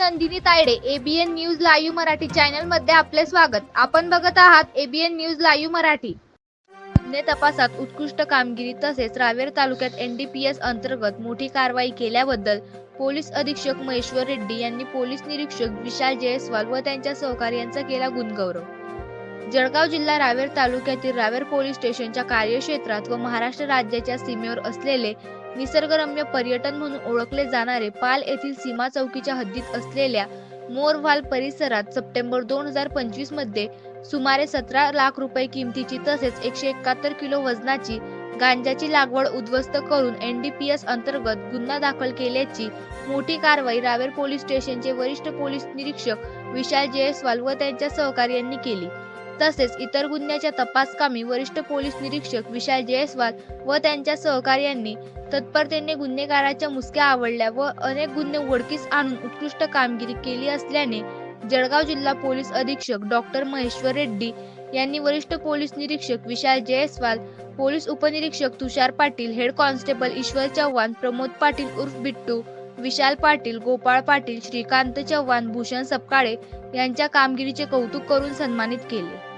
Nandini Tayde ABN news live Marathi चॅनलमध्ये आपले स्वागत. आपण बघत आहात एबीएन न्यूज लाईव्ह मराठी. गुन्हे तपासात उत्कृष्ट कामगिरी तसेच रावेर तालुक्यात एनडीपीएस अंतर्गत मोठी कारवाई केल्याबद्दल पोलीस अधीक्षक महेश्वर रेड्डी यांनी पोलीस निरीक्षक विशाल जयस्वाल व त्यांच्या सहकार्यांचा केला गुणगौरव. जळगाव जिल्हा रावेर तालुक्यातील रावेर पोलीस स्टेशनच्या कार्यक्षेत्रात व महाराष्ट्र राज्याच्या सीमेवर असलेले निसर्गरम्य पर्यटन म्हणून ओळखले जाणारे पाल येथील सीमा चौकीच्या हद्दीत असलेल्या मोरवाल परिसरात सप्टेंबर दोन हजार पंचवीसमध्ये सुमारे सतरा लाख रुपये किमतीची तसेच एकशे एकाहत्तर किलो वजनाची गांजाची लागवड उद्ध्वस्त करून एनडीपीएस अंतर्गत गुन्हा दाखल केल्याची मोठी कारवाई रावेर पोलीस स्टेशनचे वरिष्ठ पोलीस निरीक्षक विशाल जयस्वाल व त्यांच्या सहकार्यांनी केली. तसेच इतर गुन्ह्याच्या तपासकामी वरिष्ठ पोलीस निरीक्षक विशाल जयस्वाल व त्यांच्या सहकार्यांनी तत्परतेने गुन्हेगाराच्या मुसक्या आवडल्या व अनेक गुन्हे उघडकीस आणून उत्कृष्ट कामगिरी केली असल्याने जळगाव जिल्हा पोलीस अधीक्षक डॉक्टर महेश्वर रेड्डी यांनी वरिष्ठ पोलीस निरीक्षक विशाल जयस्वाल पोलीस उपनिरीक्षक तुषार पाटील हेड कॉन्स्टेबल ईश्वर चव्हाण प्रमोद पाटील उर्फ बिट्टू विशाल पाटील गोपाळ पाटील श्रीकांत चव्हाण भूषण सपकाळे यांच्या कामगिरीचे कौतुक करून सन्मानित केले.